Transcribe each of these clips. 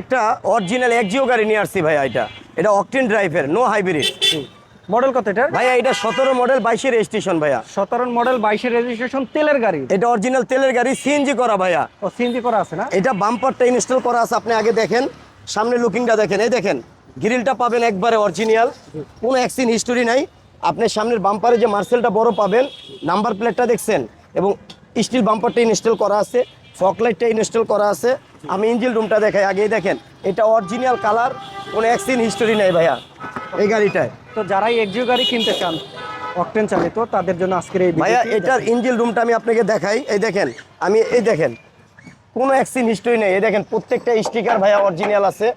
একটা অরিজিনাল একজিও গাড়ি নিয়ে আসছি ভাইয়া এটা। এটা অকটেন ড্রাইভের নো হাইব্রিড মডেল কত এটা ভাইয়া এটা সতেরো মডেল বাইশের রেজিস্ট্রেশন ভাইয়া। সতেরো মডেল বাইশের রেজিস্ট্রেশন তেলের গাড়ি। এটা অরিজিনাল তেলের গাড়ি সিএনজি করা ভাইয়া। ও সিএনজি করা আছে না? এটা বাম্পারটা ইনস্টল করা আছে আপনি আগে দেখেন। সামনে লুকিংটা দেখেন এই দেখেন। গ্রিলটা পাবেন একবারে অরিজিনাল কোনো অ্যাক্সিন হিস্টোরি নাই। আপনি সামনের বাম্পারে যে মার্সেলটা বড় পাবেন নাম্বার প্লেটটা দেখছেন। এবং স্টিল বাম্পারটা ইনস্টল করা আছে ফকলাইটটা ইনস্টল করা আছে। আমি ইঞ্জিল রুমটা দেখাই আগেই দেখেন। এটা অরিজিনাল কালার কোনো অ্যাক্সিন হিস্টোরি নেই ভাইয়া এই গাড়িটায়। তো যারাই এক্সিও গাড়ি কিনতে চান অকটেন চালিত তাদের জন্য আজকের এই ভাইয়া এটার ইঞ্জিল রুমটা আমি আপনাকে দেখাই এই দেখেন আমি এই দেখেন কোনো অ্যাক্সিন হিস্টোরি নেই এই দেখেন প্রত্যেকটা স্টিকার ভাইয়া অরিজিনাল আছে।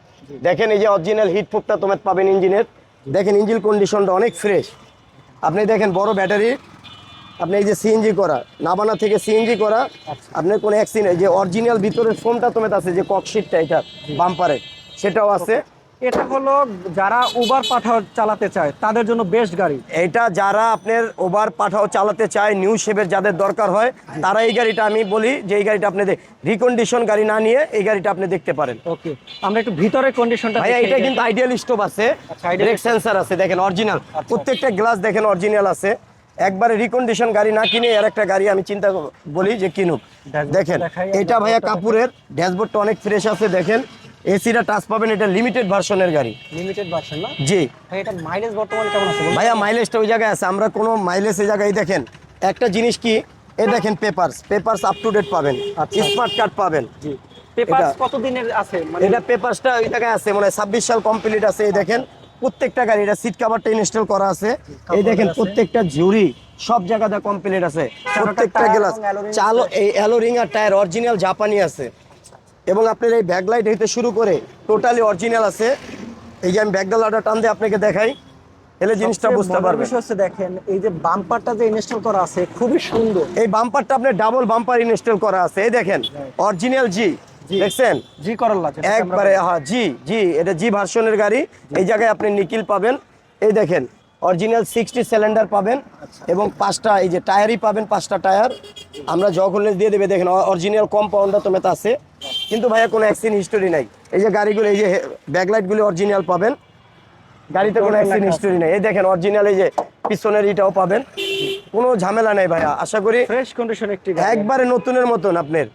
দেখেন এই যে অরিজিনাল হিট প্রুফটা তোমার পাবেন ইঞ্জিনের। দেখেন ইঞ্জিন কন্ডিশনটা অনেক ফ্রেশ আপনি দেখেন বড় ব্যাটারি আপনি এই যে সিএনজি করা নাবানা থেকে সিএনজি করা আপনার কোনো অ্যাক্সিন এই যে অরিজিনাল ভিতরের ফোমটা তোমার আছে যে ককশিটটা এটা বাম্পারে সেটাও আছে। এটা হলো যারা উবার পাঠাও চালাতে চায় তাদের জন্য বেস্ট গাড়ি। এটা যারা আপনার ওভার পাঠাও চালাতে চায় নিউ শেপের যাদের দরকার হয় তারা এই গাড়িটা আমি বলি যে এই গাড়িটা আপনি রিকন্ডিশন গাড়ি না নিয়ে এই গাড়িটা আপনি দেখতে পারেন। ওকে আমরা একটু ভিতরে কন্ডিশনটা এটা কিন্তু আইডিয়াল স্টোভ আছে। আচ্ছা, ব্রেক সেন্সার আছে দেখেন অরিজিনাল প্রত্যেকটা গ্লাস দেখেন অরিজিনাল আছে। একবারে রিকন্ডিশন গাড়ি না কিনে আর একটা গাড়ি আমি চিন্তা বলি যে কিনুক। দেখেন এটা ভাইয়া কাপুরের ড্যাশবোর্ডটা অনেক ফ্রেশ আছে দেখেন। এসিটা টাচ পাবেন এটা লিমিটেড ভার্সনের গাড়ি। লিমিটেড ভার্সন না? জি। ভাই এটা মাইলেজ বর্তমানে কেমন আছে ভাইয়া মাইলেজটা ওই জায়গায় আছে আমরা কোনো মাইলেজ এই জায়গায় দেখেন একটা জিনিস কি এ দেখেন papers papers up to date পাবেন আচ্ছা। স্মার্ট কার্ড পাবেন। জি। পেপার এটা- কত দিনের আছে? মানে এটা পেপারসটা ওই জায়গায় আছে মানে ছাব্বিশ সাল কমপ্লিট আছে এই দেখেন। প্রত্যেকটা গাড়ি এটা সিট কাভারটা ইনস্টল করা আছে। এই দেখেন প্রত্যেকটা ঝুড়ি সব জায়গাতে কমপ্লিট আছে। প্রত্যেকটা গ্লাস চালো এই অ্যালোরিং আর টায়ার অরিজিনাল জাপানি আছে। এবং আপনার এই ব্যাকলাইট হইতে শুরু করে টোটালি অরিজিনাল আছে। এই যে আমি ব্যাকডালাটা টান দিয়ে আপনাকে দেখাই এলে জিনিসটা বুঝতে পারবেন। বিষয় হচ্ছে দেখেন এই যে বাম্পারটা যে ইনস্টল করা আছে খুবই সুন্দর। এই বাম্পারটা আপনার ডাবল বাম্পার ইনস্টল করা আছে। এই দেখেন অরিজিনাল জি দেখছেন? জি করল্লা একবারে হ্যাঁ জি জি এটা জি ভার্সনের গাড়ি। এই জায়গায় আপনি নিকিল পাবেন। এই দেখেন অরিজিনাল সিক্সটি সিলিন্ডার পাবেন এবং পাঁচটা এই যে টায়ারই পাবেন পাঁচটা টায়ার আমরা দিয়ে দেবে দেখেন অরিজিনাল কম্পাউন্ডার তো মেতা আছে। কিন্তু ভাইয়া কোনো অ্যাক্সিডেন্ট হিস্টোরি নাই। এই যে গাড়িগুলো এই যে ব্যাকলাইটগুলো অরিজিনাল পাবেন। গাড়িতে কোনো অ্যাক্সিডেন্ট হিস্টোরি নেই। এই দেখেন অরিজিনাল এই যে পিছনের এটাও পাবেন। কোনো ঝামেলা নেই ভাইয়া আশা করি ফ্রেশ কন্ডিশন একটি একবারে নতুনের মতন আপনার।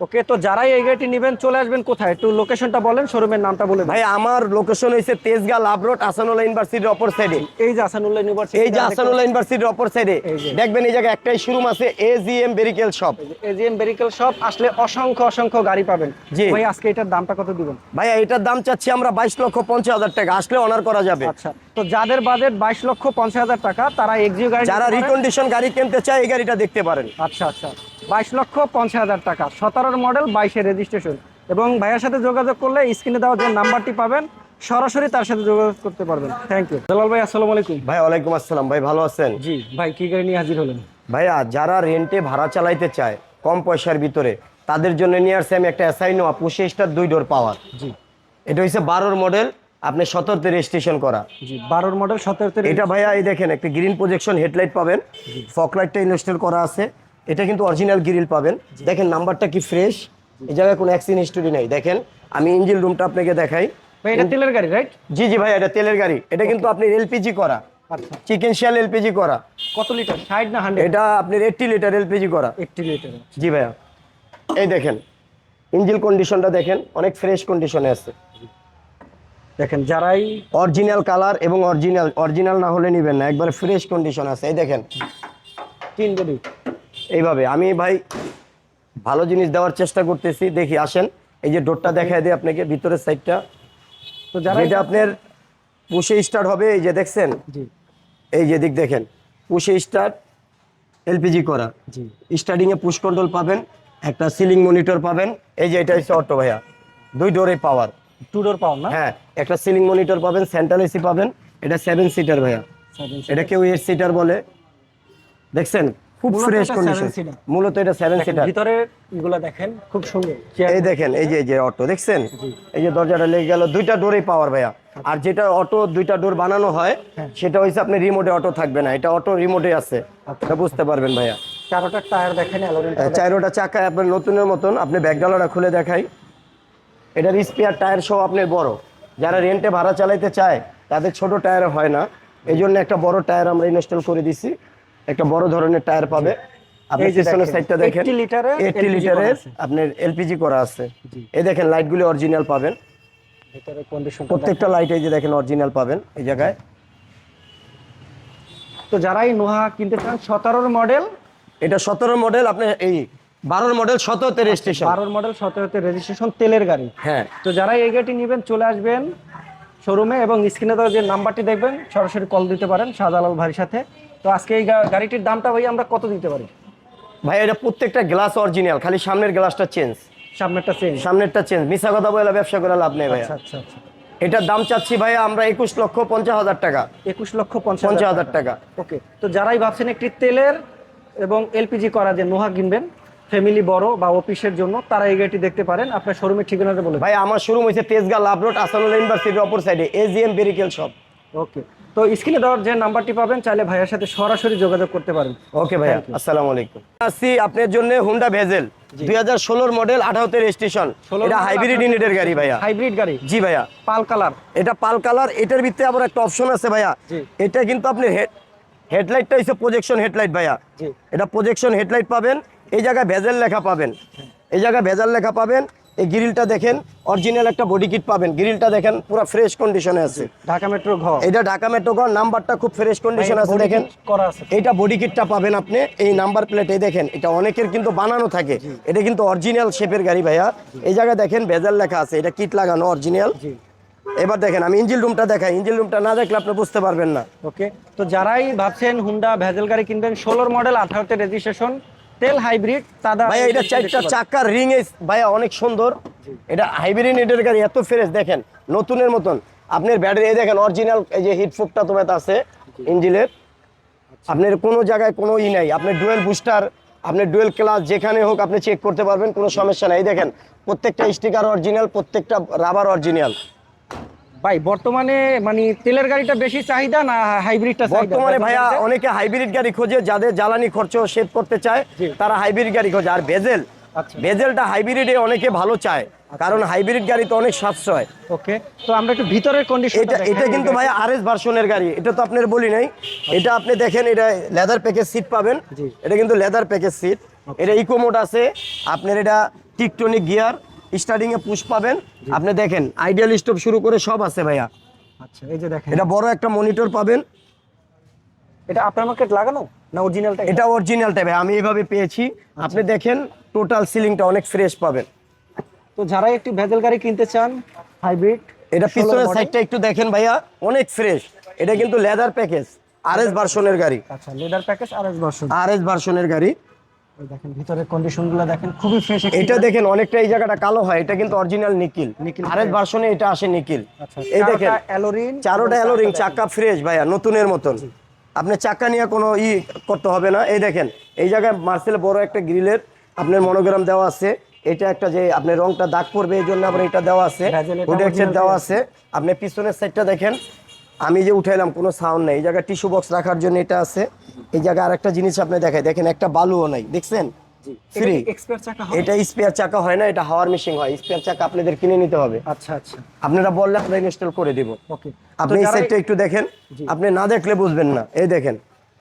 ওকে তো যারাই এই গাড়িটি নেবেন চলে আসবেন কোথায়? একটু লোকেশনটা বলেন শোরুমের নামটা বলে ভাই আমার লোকেশন হয়েছে তেজগাঁ লাভ রোড আসানুল্লাহ ইউনিভার্সিটির অপর সাইডে এই যে আসানুল্লাহ ইউনিভার্সিটি এই যে আসানুল্লাহ ইউনিভার্সিটির অপর সাইডে দেখবেন এই জায়গায় একটাই শোরুম আছে AGM vehicle shop AGM vehicle shop আসলে অসংখ্য অসংখ্য গাড়ি পাবেন। জি। ভাই আজকে এটার দামটা কত দিবেন? ভাইয়া এটার দাম চাচ্ছি আমরা বাইশ লক্ষ পঞ্চাশ হাজার টাকা আসলে অনার করা যাবে। আচ্ছা তো যাদের বাজেট বাইশ লক্ষ পঞ্চাশ হাজার টাকা তারা এক্সিও গাড়ি যারা রিকন্ডিশন গাড়ি কিনতে চায় এই গাড়িটা দেখতে পারেন। আচ্ছা আচ্ছা। বাইশ লক্ষ পঞ্চাশ হাজার টাকা। সতেরোর মডেল বাইশের রেজিস্ট্রেশন এবং ভাইয়ের সাথে যোগাযোগ করলে স্ক্রিনে দেওয়া যে নাম্বারটি পাবেন সরাসরি তার সাথে যোগাযোগ করতে পারবেন। থ্যাংক ইউ জালাল ভাই আসসালামু আলাইকুম। ভাই ওয়ালাইকুম আসসালাম। ভাই ভালো আছেন? জি ভাই কি গাড়ি নিয়ে হাজির হলেন? ভাইয়া যারা রেন্টে ভাড়া চালাইতে চায় কম পয়সার ভিতরে তাদের জন্য নিয়ে আসছে আমি একটা অ্যাসাইনোয়া পুষে স্টার দুই ডোর পাওয়ার জি। এটা হচ্ছে বারোর মডেল আপনি সতেরোতে রেজিস্ট্রেশন করা। জি বারোর মডেল সতেরোতে এটা ভাইয়া এই দেখেন একটা গ্রিন প্রজেকশন হেডলাইট পাবেন। ফক লাইটটা ইনস্টল করা আছে। এটা কিন্তু অরিজিনাল গ্রিল পাবেন। দেখেন নাম্বারটা কি ফ্রেশ এই জায়গায় কোনো অ্যাক্সিডেন্ট হিস্টোরি নেই। দেখেন আমি ইঞ্জিন রুমটা আপনাকে দেখাই। ভাই এটা তেলের গাড়ি রাইট জি জি ভাই এটা তেলের গাড়ি। এটা কিন্তু আপনি এলপিজি করা। আচ্ছা। চিকেন শিয়াল এলপিজি করা। কত লিটার ষাট না হান্ড্রেড এটা আপনার এইটটি লিটার এলপিজি করা। এইটটি লিটার জি ভাইয়া। এই দেখেন ইঞ্জিন কন্ডিশনটা দেখেন অনেক ফ্রেশ কন্ডিশনে আছে। দেখেন যারাই অরিজিনাল কালার এবং অরিজিনাল অরিজিনাল না হলে নেবেন না একবার ফ্রেশ কন্ডিশন আছে। এই দেখেন। তিন বডি এইভাবে আমি ভাই ভালো জিনিস দেওয়ার চেষ্টা করতেছি। দেখি আসেন। এই যে ডোরটা দেখায় দিই আপনাকে ভিতরের সাইডটা। তো যারা যেটা আপনার পুষে স্টার্ট হবে এই যে দেখছেন? জি। এই যে দিক দেখেন পুষে স্টার্ট এলপিজি করা। জি। স্টার্টিংয়ে পুশ কন্ট্রোল পাবেন একটা সিলিং মনিটর পাবেন। এই যে এটা হচ্ছে অটো ভাইয়া দুই ডোরে পাওয়ার। টু ডোর পাওয়ার না? হ্যাঁ একটা সিলিং মনিটর পাবেন সেন্ট্রাল এসি পাবেন। এটা সেভেন সিটার ভাইয়া। এটা কেউ এইট সিটার বলে। দেখছেন? খুব ফ্রেশ কন্ডিশন। মূলত এটা সেভেন সিটার ভিতরে এগুলো দেখেন খুব সুন্দর। এই দেখেন এই যে এই যে অটো দেখছেন? এই যে দরজাটা লেগে গেল দুইটা ডোরেই পাওয়ার ভাইয়া। আর যেটা অটো দুইটা ডোর বানানো হয় হ্যাঁ। সেটা হচ্ছে আপনি রিমোটে অটো থাকবে না। এটা অটো রিমোটে আছে। এটা বুঝতে পারবেন ভাইয়া। চারোটা টায়ার দেখেন চাইরোটা চাকায় আপনার নতুনের মতন। আপনি ব্যাগডালাটা খুলে দেখাই। এটার স্পেয়ার টায়ার সহ আপনার বড়। যারা রেন্টে ভাড়া চালাইতে চায় তাদের ছোট টায়ার হয় না। এই জন্য একটা বড় টায়ার আমরা ইনস্টল করে দিছি। একটা বড় ধরনের টায়ার পাবে। আপনি পিছনের সাইডটা দেখেন। 80 লিটারের 80 লিটারের আপনার এলপিজি করা আছে। এই দেখেন লাইটগুলি অরিজিনাল পাবেন। ভিতরে কন্ডিশন প্রত্যেকটা লাইট এই যে দেখেন অরিজিনাল পাবেন এই জায়গায়। তো যারাই নোহা কিনতে চান মডেল এটা সতেরো মডেল আপনার এই বারোর মডেল সতেরোতে রেজিস্ট্রেশন বারোর মডেল সতেরোতে রেজিস্ট্রেশন তেলের গাড়ি। হ্যাঁ। তো যারা এই গাড়িটি নেবেন চলে আসবেন শোরুমে এবং স্ক্রিনে যে নাম্বারটি দেখবেন সরাসরি কল দিতে পারেন শাহজালাল ভাইয়ের সাথে। তো আজকে এই গাড়িটির দামটা ভাই আমরা কত দিতে পারি? ভাই এটা প্রত্যেকটা গ্লাস অরিজিনাল খালি সামনের গ্লাসটা চেঞ্জ সামনেরটা চেঞ্জ সামনেরটা চেঞ্জ মিশা কথা বলে ব্যবসা করে লাভ নেই ভাইয়া। আচ্ছা আচ্ছা আচ্ছা। এটার দাম চাচ্ছি ভাইয়া আমরা একুশ লক্ষ পঞ্চাশ হাজার টাকা। একুশ লক্ষ পঞ্চাশ পঞ্চাশ হাজার টাকা। ওকে তো যারাই ভাবছেন একটি তেলের এবং এলপিজি করা যে নোহা কিনবেন ফ্যামিলি বড় বা অফিসের জন্য তারা এই গাড়িটি দেখতে পারেন। আপনার শোরুমের ঠিকানাটা বলে ভাই আমার শোরুম হয়েছে তেজগাঁ লাভ রোড আসানুল ইউনিভার্সিটির অপর সাইডে এজিএম বেরিকেল শপ ওকে তো স্ক্রিনে দেওয়ার যে নাম্বারটি পাবেন চাইলে ভাইয়ের সাথে সরাসরি যোগাযোগ করতে পারেন। ওকে ভাইয়া। আসসালামু আলাইকুম। আসছি আপনার জন্য হুন্ডা ভেজেল দুই হাজার ষোলোর মডেল আঠারোতে রেজিস্ট্রেশন 16 এটা হাইব্রিড ইউনিটের গাড়ি ভাইয়া। হাইব্রিড গাড়ি। জি ভাইয়া। Pearl colour. এটা পাল কালার এটার ভিতরে আবার একটা অপশন আছে ভাইয়া। এটা কিন্তু আপনি হেড হেডলাইটটা হচ্ছে প্রজেকশন হেডলাইট ভাইয়া। জি। এটা প্রজেকশন হেডলাইট পাবেন এই জায়গায় ভেজেল লেখা পাবেন। এই জায়গায় ভেজাল লেখা পাবেন এই গ্রিলটা দেখেন অরিজিনাল একটা বডি কিট পাবেন। গ্রিলটা দেখেন পুরো ফ্রেশ কন্ডিশনে আছে। ঢাকা মেট্রো ঘ এটা ঢাকা মেট্রোগড় নাম্বারটা খুব ফ্রেশ কন্ডিশন আছে দেখেন। kit করা আছে। এইটা বডি কিটটা পাবেন আপনি এই নাম্বার প্লেট এই দেখেন এটা অনেকের কিন্তু বানানো থাকে। এটা কিন্তু অরিজিনাল শেপের গাড়ি ভাইয়া। এই জায়গায় দেখেন ভেজাল লেখা আছে এটা কিট লাগানো অরিজিনাল এবার দেখেন আমি ইঞ্জিন রুমটা দেখাই। ইঞ্জিন রুমটা না দেখলে আপনি বুঝতে পারবেন না। ওকে তো যারাই ভাবছেন হুন্ডা ভেজাল গাড়ি কিনবেন ষোলোর মডেল আঠারোতে রেজিস্ট্রেশন তেল হাইব্রিড তাদা ভাইয়া এটা চারটা চাকার রিং ভাইয়া অনেক সুন্দর। এটা হাইব্রিড এর গাড়ি এত ফ্রেশ দেখেন নতুনের মতন। আপনার ব্যাটারি এই দেখেন অরিজিনাল এই যে হিট ফুকটা তোমার আছে ইঞ্জিনের আপনার কোনো জায়গায় কোনো ই নাই। আপনার ডুয়েল বুস্টার আপনার ডুয়েল ক্লাস যেখানে হোক আপনি চেক করতে পারবেন কোনো সমস্যা নাই। দেখেন প্রত্যেকটা স্টিকার অরিজিনাল প্রত্যেকটা রাবার অরিজিনাল ভাই বর্তমানে মানে তেলের গাড়িটা বেশি চাহিদা না হাইব্রিডটা বর্তমানে ভাইয়া অনেকে হাইব্রিড গাড়ি খোঁজে যাদের জ্বালানি খরচ সেভ করতে চায় তারা হাইব্রিড গাড়ি খোঁজে। আর ভেজেল আচ্ছা। ভেজেলটা হাইব্রিডে অনেকে ভালো চায় কারণ হাইব্রিড গাড়ি তো অনেক সাশ্রয়। ওকে তো আমরা একটু ভিতরের কন্ডিশন এটা এটা কিন্তু ভাই আরএস ভার্সনের গাড়ি এটা তো আপনার বলি নাই। এটা আপনি দেখেন এটা লেদার প্যাকেজ সিট পাবেন। এটা কিন্তু লেদার প্যাকেজ সিট এটা ইকো মোড আছে। আপনার এটা টিকটনিক গিয়ার স্টার্টিং এ পুশ পাবেন। আপনি দেখেন আইডিয়াল স্টপ শুরু করে সব আছে ভাইয়া। আচ্ছা এই যে দেখেন। এটা বড় একটা মনিটর পাবেন। এটা আপনার মার্কেট লাগানো না অরিজিনালটা এটা অরিজিনাল টাইপ আমি এইভাবে পেয়েছি। আপনি দেখেন টোটাল সিলিংটা অনেক ফ্রেশ পাবেন। তো যারা একটি ভেজেল গাড়ি কিনতে চান হাইব্রিড এটা পিছনের সাইডটা একটু দেখেন ভাইয়া অনেক ফ্রেশ এটা কিন্তু লেদার প্যাকেজ আরএস ভার্সনের গাড়ি। আচ্ছা leather package R S version RS ভার্সনের গাড়ি। দেখেন ভিতরের কন্ডিশনগুলো দেখেন খুবই ফ্রেশ এটা দেখেন অনেকটা এই জায়গাটা কালো হয় এটা কিন্তু অরিজিনাল নিকিল ভার্সনে এটা আসে নিকিল আচ্ছা এই দেখেন অ্যালোরিন চারোটা অ্যালোরিং চাকা ফ্রেশ ভাইয়া নতুনের মতন। আপনি চাকা নিয়ে কোনো ই করতে হবে না। এই দেখেন এই জায়গায় মার্সেলে বড় একটা গ্রিলের আপনার মনোগ্রাম দেওয়া আছে। এটা একটা যে আপনার রংটা দাগ পড়বে এই জন্য আবার এটা দেওয়া আছে। দেওয়া আছে। আপনি পিছনের সাইডটা দেখেন আমি যে উঠাইলাম কোনো সাউন্ড নেই। এই জায়গায় টিস্যু বক্স রাখার জন্য এটা আছে। এই জায়গায় আরেকটা জিনিস আপনি দেখাই দেখেন একটা বালুও নাই দেখছেন? ফ্রি এটা স্পেয়ার চাকা হয়? না এটা হাওয়ার মেশিন হয়। স্পেয়ার চাকা আপনাদের কিনে নিতে হবে। আচ্ছা আচ্ছা। আপনারা বললে আমরা ইনস্টল করে দিব। ওকে আপনি এই সাইডটা একটু দেখেন। আপনি না দেখলে বুঝবেন না। এই দেখেন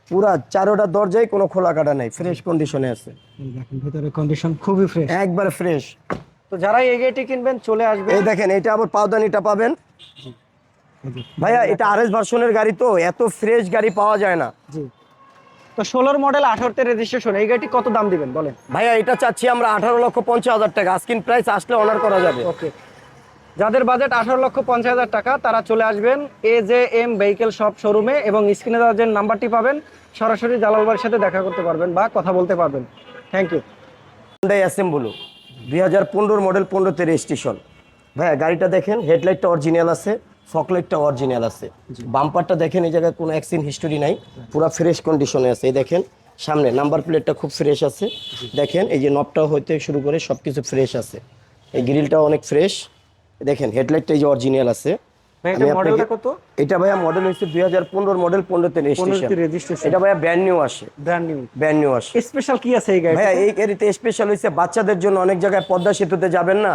পুরা চারোটা দরজায় কোনো খোলা কাটা নাই ফ্রেশ কন্ডিশনে আছে। দেখেন ভিতরের কন্ডিশন খুবই ফ্রেশ একবার ফ্রেশ তো যারা এই গাড়িটি কিনবেন চলে আসবে এই দেখেন এটা আবার পাওদানিটা পাবেন। ভাইয়া এটা আরএস ভার্সনের গাড়ি তো এত ফ্রেশ গাড়ি পাওয়া যায় না। জি। তো ষোলোর মডেল আঠারোতে রেজিস্ট্রেশন এই গাড়িটি কত দাম দিবেন বলেন? ভাইয়া এটা চাচ্ছি আমরা আঠারো লক্ষ পঞ্চাশ হাজার টাকা। আস্কিন প্রাইস আসলে অনার করা যাবে। ওকে যাদের বাজেট আঠারো লক্ষ পঞ্চাশ হাজার টাকা তারা চলে আসবেন A J M vehicle shop শোরুমে এবং স্ক্রিনে দেওয়া যে নাম্বারটি পাবেন সরাসরি জালাল ভাইয়ের সাথে দেখা করতে পারবেন বা কথা বলতে পারবেন। থ্যাংক ইউ হুন্ডাই অ্যাসেম্বলো দুই হাজার পনেরোর মডেল পনেরোতে রেজিস্ট্রেশন ভাইয়া গাড়িটা দেখেন হেডলাইটটা অরিজিনাল আছে। ফকলাইটটা অরিজিনাল আছে। বাম্পারটা দেখেন এই জায়গায় কোনো অ্যাক্সিন হিস্টোরি নাই পুরো ফ্রেশ কন্ডিশনে আছে। এই দেখেন সামনে নাম্বার প্লেটটা খুব ফ্রেশ আছে। দেখেন এই যে নবটা হইতে শুরু করে সব কিছু ফ্রেশ আছে। এই গ্রিলটা অনেক ফ্রেশ দেখেন হেডলাইটটা এই যে অরিজিনাল আছে। এটা ভাইয়া মডেল হচ্ছে দুই হাজার পনেরোর মডেল পনেরোতে রেজিস্ট্রেশন এটা ভাইয়া ব্র্যান্ড নিউ আসে। ব্র্যান্ড নিউ ব্র্যান্ড নিউ আসে। স্পেশাল কি আছে এই গাড়ি ভাইয়া এই গাড়িতে স্পেশাল হয়েছে বাচ্চাদের জন্য অনেক জায়গায় পদ্মা সেতুতে যাবেন না।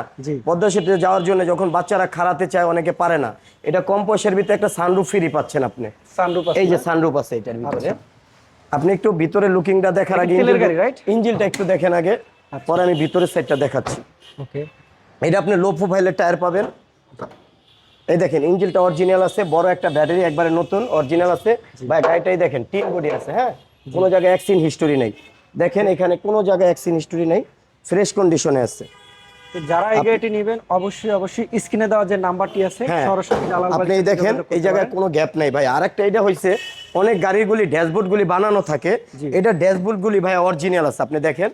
পদ্মা সেতুতে যাওয়ার জন্য যখন বাচ্চারা খারাতে চায় অনেকে পারে না। এটা কম পয়সার ভিতরে একটা সানরুফ ফ্রি পাচ্ছেন আপনি। সানরুফ এই যে সানরুফ আছে এটার ভিতরে। আপনি একটু ভিতরে লুকিংটা দেখার আগে? ইঞ্জিনটা একটু দেখেন আগে। পরে আমি ভিতরের সাইডটা দেখাচ্ছি। ওকে এটা আপনি লো প্রোফাইলের টায়ার পাবেন। এই দেখেন ইঞ্জিনটা অরিজিনাল আছে বড় একটা ব্যাটারি একবারে নতুন অরিজিনাল আছে। ভাই গাড়িটাই দেখেন তিন বডি আছে হ্যাঁ? কোনো জায়গায় অ্যাক্সিন হিস্টোরি নেই। দেখেন এখানে কোনো জায়গায় অ্যাক্সিন হিস্টোরি নেই ফ্রেশ কন্ডিশনে আছে। তো যারা এই গাড়িটি নেবেন অবশ্যই অবশ্যই স্ক্রিনে দেওয়া যে নাম্বারটি আছে হ্যাঁ। সরাসরি আপনি এই দেখেন এই জায়গায় কোনো গ্যাপ নাই ভাই। আরেকটা এটা হয়েছে অনেক গাড়িগুলি ড্যাশবোর্ডগুলি বানানো থাকে। এটা ড্যাশবোর্ডগুলি ভাই অরিজিনাল আছে। আপনি দেখেন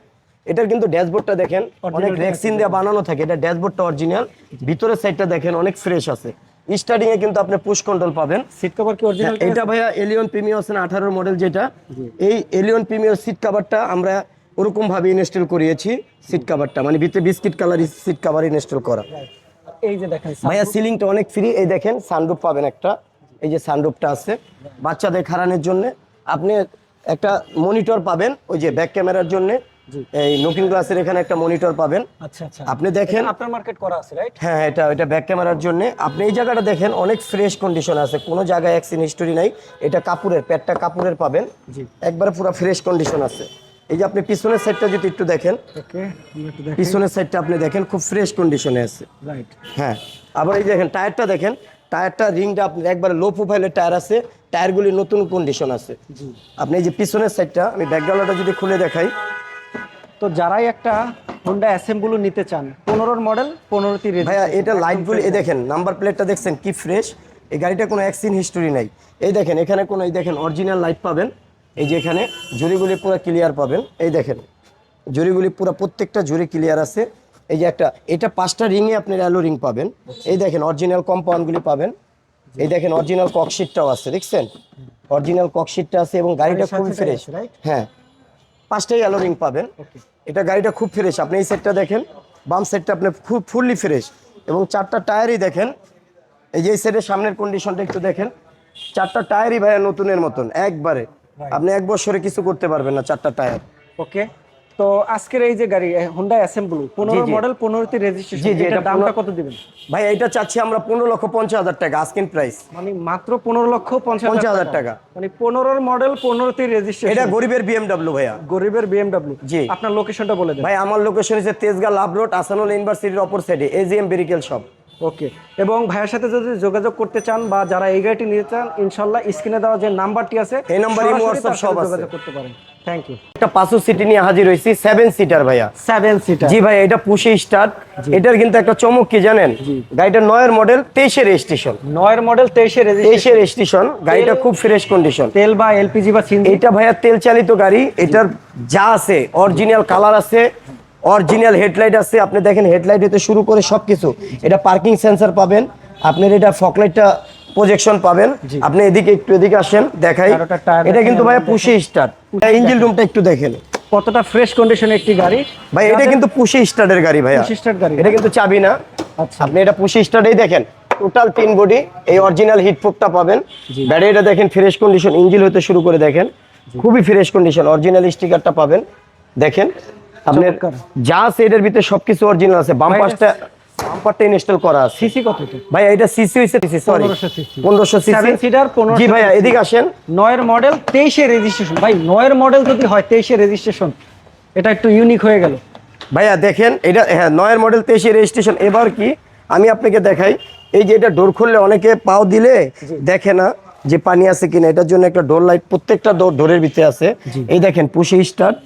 এটার কিন্তু ড্যাশবোর্ডটা দেখেন অনেক রেক্সিন দিয়ে বানানো থাকে এটা ড্যাশবোর্ডটা অরিজিনাল ভিতরের সাইডটা দেখেন অনেক ফ্রেশ আছে। স্টার্টিং এ কিন্তু আপনি পুশ কন্ট্রোল পাবেন। সিট কভার কি অরিজিনাল হ্যাঁ, এটা ভাইয়া এলিয়ন প্রিমিয়ার আছে আঠারোর মডেল যেটা। এই এলিয়ন প্রিমিয়ার সিট কাভারটা আমরা ওরকম ভাবে ইনস্টল করিয়েছি সিট কভারটা মানে ভিতরে biscuit colour seat cover install করা। এই যে দেখেন ভাইয়া সিলিংটা অনেক ফ্রি এই দেখেন সানরুফ পাবেন একটা। এই যে সানরুফটা আছে। বাচ্চাদের খাড়ানোর জন্য আপনি একটা মনিটর পাবেন ওই যে ব্যাক ক্যামেরার জন্য। এই নোকিং গ্লাসের এখানে একটা মনিটর পাবেন। আচ্ছা আচ্ছা। আপনি দেখেন আপনার মার্কেট করা আছে রাইট হ্যাঁ এটা এটা ব্যাক ক্যামেরার জন্য। আপনি এই জায়গাটা দেখেন অনেক ফ্রেশ কন্ডিশন আছে। কোনো জায়গায় অ্যাক্সিন হিস্টোরি নাই। এটা কাপড়ের প্যাডটা কাপড়ের পাবেন। জি। একবারে পুরো ফ্রেশ কন্ডিশন আছে। এই যে আপনি পিছনের সাইডটা যদি একটু দেখেন ওকে একটু দেখি। পিছনের সাইডটা আপনি দেখেন খুব ফ্রেশ কন্ডিশনে আছে। রাইট হ্যাঁ আবার এই দেখেন টায়ারটা দেখেন। টায়ারটা রিংটা আপনি একবারে লো প্রোফাইলের টায়ার আছে। টায়ারগুলি নতুন কন্ডিশন আছে। জি। আপনি এই যে পিছনের সাইডটা আমি ব্যাকগ্রাউন্ডটা যদি খুলে দেখাই তো যারাই একটা হোন্ডা অ্যাসেম্বলু নিতে চান পনেরোর মডেল পনেরোটি ভাইয়া এটা লাইটগুলি এই দেখেন নাম্বার প্লেটটা দেখছেন কি ফ্রেশ এই গাড়িটা কোনো অ্যাক্সিন হিস্টোরি নাই। এই দেখেন এখানে কোনো এই দেখেন অরিজিনাল লাইট পাবেন। এই যে এখানে জুড়িগুলি পুরো ক্লিয়ার পাবেন। এই দেখেন জুড়িগুলি পুরো প্রত্যেকটা জুড়ি ক্লিয়ার আছে। এই যে একটা এটা পাঁচটা রিংয়ে আপনি অ্যালো রিং পাবেন। এই দেখেন অরিজিনাল কম্পাউন্ডগুলি পাবেন। এই দেখেন অরিজিনাল ককশিটটাও আছে দেখছেন? অরিজিনাল ককশিটটা আছে এবং গাড়িটা খুবই ফ্রেশ হ্যাঁ। পাঁচটাই অ্যালোরিং পাবেন। এটা গাড়িটা খুব ফ্রেশ আপনি এই সেটটা দেখেন বাম সেটটা আপনি খুব ফুললি ফ্রেশ এবং চারটা টায়ারই দেখেন। এই যে এই সেটের সামনের কন্ডিশনটা একটু দেখেন। চারটা টায়ারই ভাইয়া নতুনের মতন একবারে। আপনি এক বছরে কিছু করতে পারবেন না চারটা টায়ার ওকে তো আজকের এই যে গাড়ি হোন্ডা অ্যাসেম্বলু পনেরো মডেল পনেরোতে রেজিস্ট্রেশন জি, জি, এটা দামটা কত দিবেন? ভাই এটা চাচ্ছি আমরা পনেরো লক্ষ পঞ্চাশ হাজার টাকা আস্কিন প্রাইস মানে মাত্র পনেরো লক্ষ পঞ্চাশ হাজার টাকা। মানে পনেরোর মডেল পনেরোতে রেজিস্ট্রেশন এটা গরিবের বিএমডাব্লিউ ভাইয়া। গরিবের বিএমডব্লিউ জি। আপনার লোকেশনটা বলে দেন। ভাই আমার লোকেশন হচ্ছে তেজগাঁ লাভ রোড আসানুল ইউনিভার্সিটির অপর সাইডে এজিএম বেরিকেল শপ ওকে। এবং ভাইয়ের সাথে যদি যোগাযোগ করতে চান বা যারা এই গাড়িটি নিতে চান ইনশাল্লাহ স্ক্রিনে দেওয়া যে নাম্বারটি আছে এই নাম্বারে সাথে সব আছে। যোগাযোগ করতে পারেন। থ্যাংক ইউ একটা পাঁচশো সিটি নিয়ে হাজির হয়েছি সেভেন সিটার ভাইয়া। সেভেন সিটার জি ভাই এটা পুশে স্টার্ট এটার কিন্তু একটা চমক কি জানেন? গাড়িটা নয়ের মডেল তেইশের রেজিস্ট্রেশন নয়ের মডেল তেইশে তেইশের রেজিস্ট্রেশন গাড়িটা খুব ফ্রেশ কন্ডিশন তেল বা এলপিজি বা এটা ভাইয়া তেল চালিত গাড়ি এটার যা আছে অরিজিনাল কালার আছে অরিজিনাল হেডলাইট আছে। আপনি দেখেন হেডলাইট হতে শুরু করে সবকিছু। এটা পার্কিং সেন্সার পাবেন। আপনার এটা ফকলাইটটা প্রজেকশন পাবেন। আপনি এদিকে একটু এদিকে আসেন দেখাই। এটা কিন্তু ভাইয়া পুষি স্টার্ট ইঞ্জিন রুমটা একটু দেখেন। কতটা ফ্রেশ কন্ডিশনে একটি গাড়ি। ভাই এটা কিন্তু পুশে স্টার্টের গাড়ি ভাইয়া। Push start গাড়ি। এটা কিন্তু চাবি না। আচ্ছা। আপনি এটা পুশি স্টার্টেই দেখেন। টোটাল তিন বডি এই অরিজিনাল হিটপ্রুফটা পাবেন। ব্যাটারিটা দেখেন ফ্রেশ কন্ডিশন ইঞ্জিন হতে শুরু করে দেখেন। খুবই ফ্রেশ কন্ডিশন অরিজিনাল স্টিকারটা পাবেন। দেখেন আপনার যা আছে এটার ভিতরে সবকিছু অরিজিনাল আছে। বাম্পারটা বাম্পারটা ইনস্টল করা আছে। সিসি কত ভাই এটা সিসি হইছে CC sorry 1500 cc 1500 CC Seven seater, 1500 জি ভাইয়া এদিকে আসেন। নয়ের মডেল তেইশে রেজিস্ট্রেশন ভাই নয়ের মডেল যদি হয় তেইশে রেজিস্ট্রেশন এটা একটু ইউনিক হয়ে গেল। ভাইয়া দেখেন এটা হ্যাঁ নয়ের মডেল তেইশে রেজিস্ট্রেশন এবার কি আমি আপনাকে দেখাই এই যে এটা ডোর খুললে অনেকে পাও দিলে দেখে না যে পানি আছে কিনা। এটার জন্য একটা ডোর লাইট প্রত্যেকটা ডোর ডোরের ভিতরে আছে। এই দেখেন পুষে স্টার্ট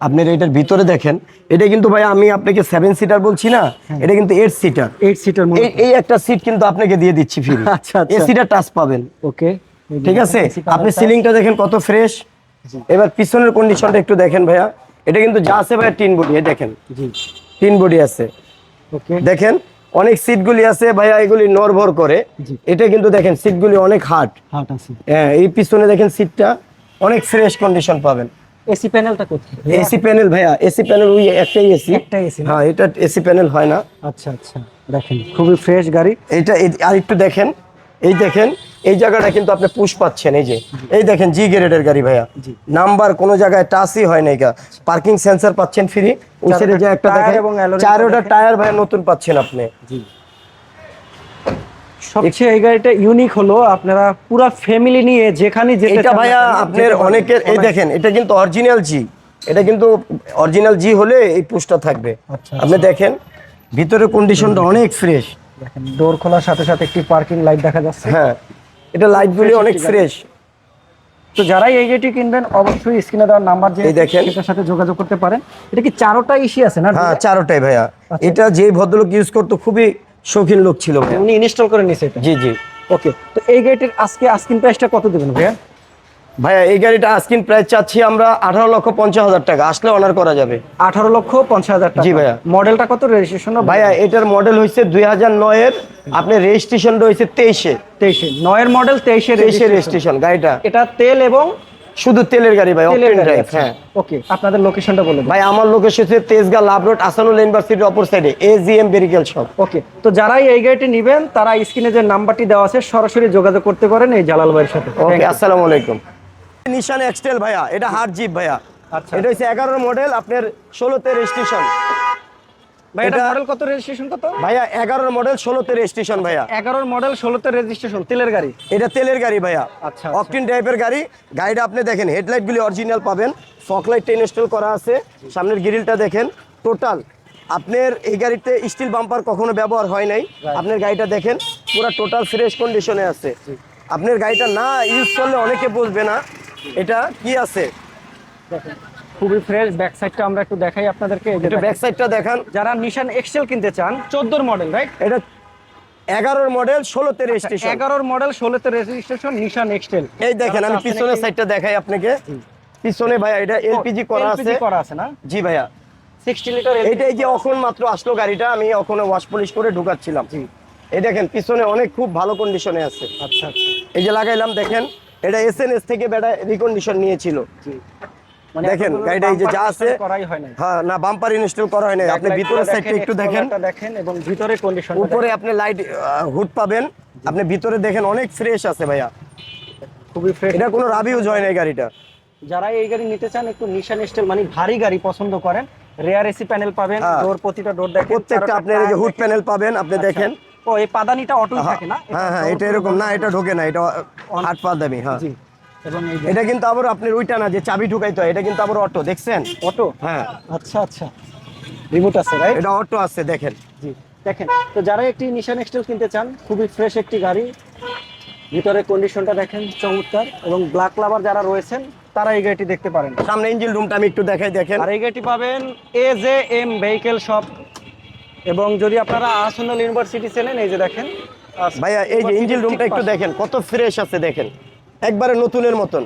আপনার এটার ভিতরে দেখেন এটা কিন্তু ভাই আমি আপনাকে সেভেন সিটার বলছি না এটা কিন্তু এইট সিটার এইট সিটার এই এই একটা সিট কিন্তু আপনাকে দিয়ে দিচ্ছি ফ্রি আচ্ছা, আচ্ছা। এসিটা টাচ পাবেন। ওকে ঠিক আছে? আপনি সিলিংটা দেখেন কত ফ্রেশ এবার পিছনের কন্ডিশনটা একটু দেখেন ভাইয়া। এটা কিন্তু যা আছে ভাইয়া টিন বডি দেখেন। জি। তিন বডি আছে। ওকে দেখেন অনেক সিটগুলি আছে ভাইয়া এগুলি নরভর করে। এটা কিন্তু দেখেন সিটগুলি অনেক হার্ড হাট আছে। হ্যাঁ এই পিছনে দেখেন সিটটা অনেক ফ্রেশ কন্ডিশন পাবেন। এসি প্যানেলটা কোথায়? এসি প্যানেল ভাইয়া এসি প্যানেল ওই একটাই এসি। একটাই এসি হ্যাঁ এটা এসি প্যানেল হয় না। আচ্ছা আচ্ছা দেখেন খুবই ফ্রেশ গাড়ি। এটা আর একটু দেখেন এই দেখেন এই জায়গাটা কিন্তু আপনি পুশ পাচ্ছেন এই যে। এই দেখেন জি গ্রেডের গাড়ি ভাইয়া। নাম্বার কোনো জায়গায় টাচই হয় না গা। পার্কিং সেন্সর পাচ্ছেন ফ্রি ওই সাইডে যে একটা দেখেন এবং চারোটা টায়ার ভাইয়া নতুন পাচ্ছেন আপনি। সবচেয়ে এই গাড়িটা ইউনিক হলো আপনারা পুরো ফ্যামিলি নিয়ে যেখানে যেতে এটা ভাইয়া আপনার অনেকের এই দেখেন এটা কিন্তু অরিজিনাল জি এটা কিন্তু অরিজিনাল জি হলে এই পুশটা থাকবে। আচ্ছা, আপনি দেখেন ভিতরে কন্ডিশনটা অনেক ফ্রেশ দেখেন ডোর খোলার সাথে সাথে একটি পার্কিং লাইট দেখা যাচ্ছে। হ্যাঁ এটা লাইটগুলি অনেক ফ্রেশ তো যারাই এই গাড়িটি কিনবেন অবশ্যই স্ক্রিনে দেওয়ার নাম্বার যে দেখেন। সেটার সাথে যোগাযোগ করতে পারেন। এটা কি চারোটা ইসি আছে না? হ্যাঁ চারোটাই ভাইয়া। আচ্ছা। এটা যে ভদ্রলোক ইউজ করতো খুবই শৌখিন লোক ছিল ভাইয়া। উনি ইনস্টল করে নিছে এটা। জি জি। ওকে তো এই গাড়িটির আজকে আস্কিন প্রাইসটা কত দেবেন ভাইয়া? ভাইয়া এই গাড়িটা আস্কিন প্রাইস চাচ্ছি আমরা আঠারো লক্ষ পঞ্চাশ হাজার টাকা। আসলে অনার করা যাবে। আঠারো লক্ষ পঞ্চাশ হাজার টাকা। জি ভাইয়া। মডেলটা কত রেজিস্ট্রেশন ভাইয়া এটার মডেল হয়েছে দুই হাজার নয়ের। আপনার রেজিস্ট্রেশন রয়েছে তেইশে। তেইশে। নয়ের মডেল তেইশে তেইশে রেজিস্ট্রেশন গাড়িটা। এটা তেল এবং শুধু তেলের গাড়ি ভাই অকটেন ড্রাইভ হ্যাঁ। ওকে আপনাদের লোকেশনটা বলে দিন। ভাই আমার লোকেশন হচ্ছে তেজগাঁ লাভ রোড আসানুল ইউনিভার্সিটির অপর সাইডে এ G M vehicle shop okay তো যারাই এই গাড়িটি নেবেন তারা স্ক্রিনে যে নাম্বারটি দেওয়া আছে সরাসরি যোগাযোগ করতে পারেন এই জালাল ভাইয়ের সাথে। ওকে আসসালামু আলাইকুম। নিশান এক্সটেল ভাইয়া এটা হার্ড জিপ ভাইয়া। আচ্ছা। এটা হচ্ছে এগারোর মডেল আপনার ষোলোতে রেজিস্ট্রেশন এটা মডেল কত রেজিস্ট্রেশন কত? ভাইয়া এগারোর মডেল ষোলোতে রেজিস্ট্রেশন ভাইয়া। এগারোর মডেল ষোলোতে রেজিস্ট্রেশন তেলের গাড়ি? এটা তেলের গাড়ি ভাইয়া। আচ্ছা, অকটিন টাইপের গাড়ি। গাড়িটা আপনি দেখেন হেডলাইটগুলি অরিজিনাল পাবেন। ইনস্টল করা আছে। সামনের গ্রিলটা দেখেন। টোটাল আপনার এই গাড়িতে স্টিল বাম্পার কখনো ব্যবহার হয় নাই। আপনার গাড়িটা দেখেন পুরো টোটাল ফ্রেশ কন্ডিশনে আছে। আপনার গাড়িটা না ইউজ করলে অনেকে বুঝবে না। এটা কি আছে? দেখেন। খুবই ফ্রেশ ব্যাক সাইডটা আমরা একটু দেখাই আপনাদেরকে। এটা। ব্যাক সাইডটা দেখান। যারা নিশান এক্সেল কিনতে চান চোদ্দোর মডেল রাইট এটা এগারোর মডেল ষোলোতে রেজিস্ট্রেশন এগারোর মডেল ষোলোতে রেজিস্ট্রেশন নিশান এক্সেল এই দেখেন আমি পিছনের সাইডটা দেখাই আপনাকে। পিছনে ভাইয়া এটা এলপিজি করা আছে। করা আছে না? জি ভাইয়া। সিক্সটি লিটার এইটা এই যে এখন মাত্র আসলো গাড়িটা আমি ওখানে ওয়াশ পলিশ করে ঢুকাচ্ছিলাম। এই দেখেন পিছনে অনেক খুব ভালো কন্ডিশনে আছে। আচ্ছা আচ্ছা। এই যে লাগাইলাম দেখেন এটা এসএনএস থেকে বেটা রিকন্ডিশন নিয়েছিল। মানে দেখেন, গাড়িটা এই যে যা আছে- হয় নাই। হ্যাঁ না বাম্পার ইনস্টল করা হয় আপনি ভিতরের সাইডটা একটু দেখেন। দেখেন এবং ভিতরে কন্ডিশন উপরে আপনি লাইট হুড পাবেন। আপনি ভিতরে দেখেন অনেক ফ্রেশ আছে ভাইয়া। খুবই ফ্রেশ এটা কোনো রাব ইউজ হয় না এই গাড়িটা। যারা এই গাড়ি নিতে চান একটু নিশান স্টাইল মানে ভারী গাড়ি পছন্দ করেন রেয়ার এসি প্যানেল পাবেন হ্যাঁ। ডোর প্রতিটা ডোর দেখেন প্রত্যেকটা আপনার এই যে হুড প্যানেল পাবেন আপনি আচ্ছা। দেখেন। ও এই পাদানিটা অটো থাকে না? হ্যাঁ হ্যাঁ এটা এরকম না এটা ঢোকে না এটা হাট পা দেবে হ্যাঁ এটা কিন্তু আবার আপনার ওইটা না যে চাবি ঢুকাইতে হয় এটা কিন্তু আবার অটো দেখছেন? অটো? হ্যাঁ। আচ্ছা আচ্ছা। রিমোট আছে রাইট এটা অটো আছে দেখেন। জি দেখেন। তো যারা একটি নিশান এক্সটেল কিনতে চান খুবই ফ্রেশ একটি গাড়ি ভিতরে কন্ডিশনটা দেখেন চমৎকার এবং ব্ল্যাক লাভার যারা রয়েছেন তারা এই গাড়িটি দেখতে পারেন। সামনে ইঞ্জিন রুমটা আমি একটু দেখাই দেখেন। আর এই গাড়িটি পাবেন A J M vehicle shop এবং যদি আপনারা আসন্নাল ইউনিভার্সিটি চেনেন এই যে দেখেন ভাইয়া এই যে ইঞ্জিন রুমটা একটু দেখেন কত ফ্রেশ আছে দেখেন। একবারে নতুনের মতন।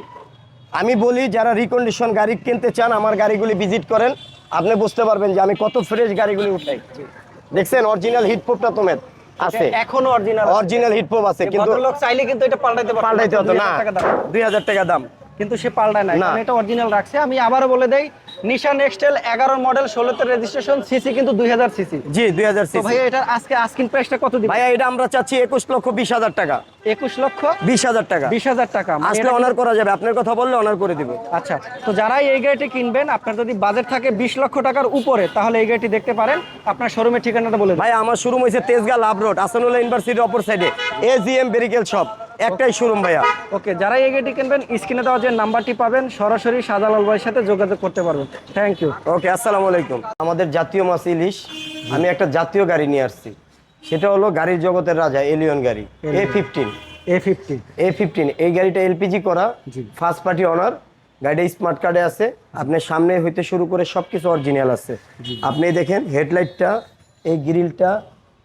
আমি বলি যারা রিকন্ডিশন গাড়ি কিনতে চান আমার গাড়িগুলি ভিজিট করেন। আপনি বুঝতে পারবেন যে আমি কত ফ্রেশ গাড়িগুলি উঠাই। দেখছেন অরিজিনাল হিটপোপটা তোমার আছে। এখনও অরিজিনাল অরিজিনাল হিটপোপ আছে কিন্তু লোক চাইলে কিন্তু এটা পাল্টাইতে পাল্টাইতে হতো না। 2000 টাকা দাম। কিন্তু সে পাল্টায় না। এটা অরিজিনাল রাখছে। আমি আবারও বলে দেই নিশান নেক্সটেল এগারো মডেল ষোলোতে রেজিস্ট্রেশন সিসি কিন্তু দুই হাজার সিসি জি দুই হাজার তো ভাইয়া এটার আজকে আস্কিন প্রাইসটা কত দিবেন ভাইয়া এটা আমরা চাচ্ছি একুশ লক্ষ বিশ হাজার টাকা। একুশ লক্ষ বিশ হাজার টাকা। বিশ হাজার টাকা। মানে আসলে অনার করা যাবে। আপনার কথা বললে অনার করে দিব। আচ্ছা তো যারা এই গাড়িটি কিনবেন আপনার যদি বাজেট থাকে বিশ লক্ষ টাকার উপরে তাহলে এই গাড়িটি দেখতে পারেন। আপনার শোরুমের ঠিকানাটা বলে ভাই আমার শোরুম হয়েছে তেজগাঁ লাভ রোড আসানুল্লাহ ইউনিভার্সিটির অপর সাইডে এ। জি এম বেরিকেল শপ একটাই শোরুম ভাইয়া। ওকে যারা এই গাড়িটি কিনবেন স্ক্রিনে দেওয়া যে নাম্বারটি পাবেন সরাসরি শাহজালাল ভাইয়ের সাথে যোগাযোগ করতে পারবেন। থ্যাংক ইউ ওকে আসসালামু আলাইকুম। আমাদের জাতীয় মাছ ইলিশ আমি একটা জাতীয় গাড়ি নিয়ে আসছি। সেটা হলো গাড়ির জগতের রাজা এলিয়ন গাড়ি A fifteen A fifteen A fifteen এই গাড়িটা এলপিজি করা ফার্স্ট পার্টি অনার গাড়িটা স্মার্ট কার্ডে আছে। আপনার সামনে হইতে শুরু করে সব কিছু অরিজিনাল আছে আপনি দেখেন হেডলাইটটা এই গ্রিলটা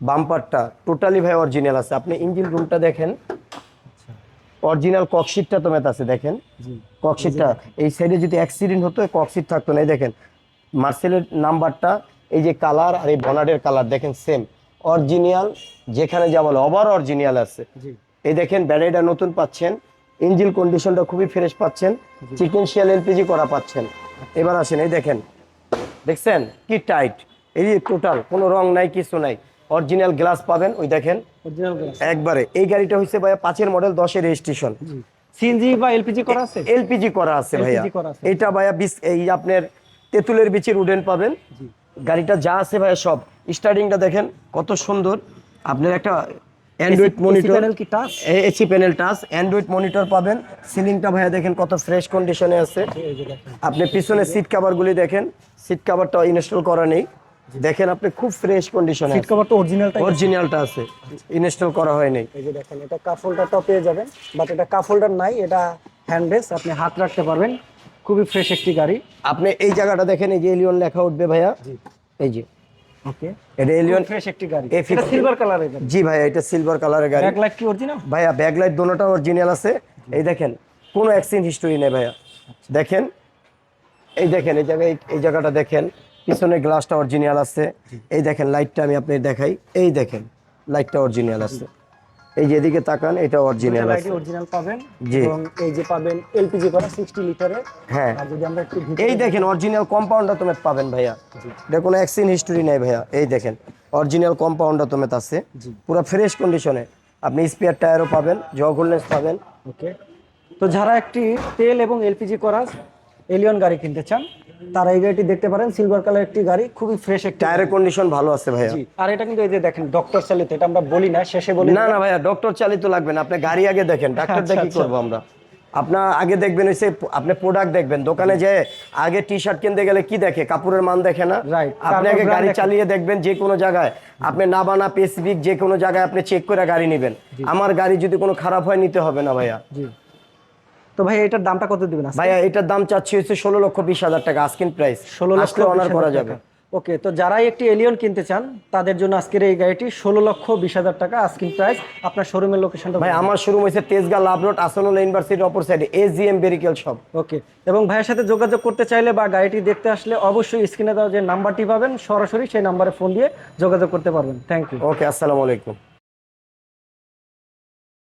বাম্পারটা টোটালি ভাই অরিজিনাল আছে। আপনি ইঞ্জিন রুমটা দেখেন অরিজিনাল ককশিটটা তো মেত আছে দেখেন? ককশিটটা এই সাইডে যদি অ্যাক্সিডেন্ট হতো ককশিট থাকতো না। এই দেখেন মার্সেলের নাম্বারটা এই যে কালার আর এই বনাডের কালার দেখেন সেম অরিজিনাল যেখানে যা বলে ওভার অরিজিনাল আছে। জি। এই দেখেন ব্যাটারিটা নতুন পাচ্ছেন। ইঞ্জিন কন্ডিশনটা খুবই ফ্রেশ পাচ্ছেন। চিকেন শিয়াল এলপিজি করা পাচ্ছেন। এবার আসেন এই দেখেন। দেখছেন? কি টাইট এই টোটাল কোনো রং নাই কিছু নাই। অরিজিনাল গ্লাস পাবেন ওই দেখেন। অরিজিনাল একবারে এই গাড়িটা হচ্ছে ভাইয়া পাঁচের মডেল দশের রেজিস্ট্রেশন সিএনজি বা এলপিজি করা আছে? এলপিজি করা আছে ভাইয়া। এটা ভাইয়া এই আপনার তেঁতুলের বিচের উডেন পাবেন। গাড়িটা যা আছে ভাইয়া সব। স্টার্টিংটা দেখেন কত সুন্দর। আপনার একটা অ্যান্ড্রয়েড মনিটর প্যানেল কি touch AC panel touch Android monitor পাবেন। সিলিংটা ভাইয়া দেখেন কত ফ্রেশ কন্ডিশনে আছে। আপনি পিছনে সিট কভারগুলি দেখেন। সিট কভারটা ইনস্টল করা নেই। দেখেন আপনি খুব ফ্রেশ কন্ডিশনে সিট কভার তো অরিজিনালটাই অরিজিনালটা আছে। ইনস্টল করা হয়নি এই যে দেখেন এটা কাপ হোল্ডারটাও পেয়ে যাবেন বাট এটা কাপ হোল্ডার নাই এটা হ্যান্ড বেস আপনি হাত রাখতে পারবেন। খুবই ফ্রেশ একটি গাড়ি। আপনি এই জায়গাটা দেখেন এই যে এলিয়ন লেখা উঠবে ভাইয়া। এই যে। ওকে। এটা এলিয়ন ফ্রেশ একটি গাড়ি। এটা সিলভার কালারের জি ভাইয়া এটা সিলভার কালারের গাড়ি। ব্যাক লাইট কি অরিজিনাল ভাইয়া ব্যাকলাইট দোনোটা অরিজিনাল আছে। এই দেখেন কোনো অ্যাক্সিডেন্ট হিস্টোরি নেই ভাইয়া। দেখেন এই দেখেন এই জায়গায় এই জায়গাটা দেখেন। পিছনে গ্লাসটা অরিজিনাল আছে। এই দেখেন লাইটটা আমি আপনাকে দেখাই। এই দেখেন লাইটটা অরিজিনাল আছে। এই যে এদিকে তাকান এটা অরিজিনাল আছে। অরিজিনাল পাবেন জি। এবং এই যে পাবেন এলপিজি করা 60 লিটারের হ্যাঁ। আর যদি আমরা একটু এই দেখেন অরিজিনাল কম্পাউন্ডটা তুমি পাবেন ভাইয়া। এটা কোনো অ্যাক্সিডেন্ট হিস্টোরি নাই ভাইয়া। এই দেখেন অরিজিনাল কম্পাউন্ডটা তুমি আছে। জি। পুরো ফ্রেশ কন্ডিশনে আপনি স্পেয়ার টায়ারও পাবেন জগ হোল্ডেন্স পাবেন। ওকে তো যারা একটি তেল এবং এলপিজি করা এলিয়ন গাড়ি কিনতে চান তারা এই গাড়িটি দেখতে পারেন সিলভার কালার একটি গাড়ি খুবই ফ্রেশ একটি টায়ারের কন্ডিশন ভালো আছে ভাইয়া। আর এটা কিন্তু এই যে দেখেন ডক্টর চালিত এটা আমরা বলি না শেষে বলি না না ভাইয়া ডক্টর চালিত লাগবে না আপনি গাড়ি আগে দেখেন ডাক্তার দেখি। করব আমরা? আপনার আগে দেখবেন হচ্ছে আপনি প্রোডাক্ট দেখবেন দোকানে যে আগে টি শার্ট কিনতে গেলে কি দেখে? কাপড়ের মান দেখে না. আপনি আগে গাড়ি চালিয়ে দেখবেন যে কোনো জায়গায়। আপনি নাবানা পেসিফিক যে কোনো জায়গায় আপনি চেক করে গাড়ি নেবেন। আমার গাড়ি যদি কোনো খারাপ হয় নিতে হবে না ভাইয়া। তো ভাই এটার দামটা কত দিবেন ভাইয়া এটার দাম চাচ্ছি হচ্ছে ষোলো লক্ষ বিশ হাজার টাকা আস্কিন প্রাইস ষোলো লক্ষ অনার করা যাবে। ওকে তো যারাই একটি এলিয়ন কিনতে চান তাদের জন্য আজকের এই গাড়িটি ষোলো লক্ষ বিশ হাজার টাকা আস্কিং প্রাইস আপনার শোরুমের লোকেশনটা ভাই আমার শোরুম হয়েছে তেজগাঁ লাভ রোড আসনুল ইউনিভার্সিটির অপর সাইডে এজিএম বেরিকেল শপ ওকে এবং ভাইয়ের সাথে যোগাযোগ করতে চাইলে বা গাড়িটি দেখতে আসলে অবশ্যই স্ক্রিনে দেওয়া যে নাম্বারটি পাবেন সরাসরি সেই নাম্বারে ফোন দিয়ে যোগাযোগ করতে পারবেন। থ্যাংক ইউ ওকে আসসালামু আলাইকুম।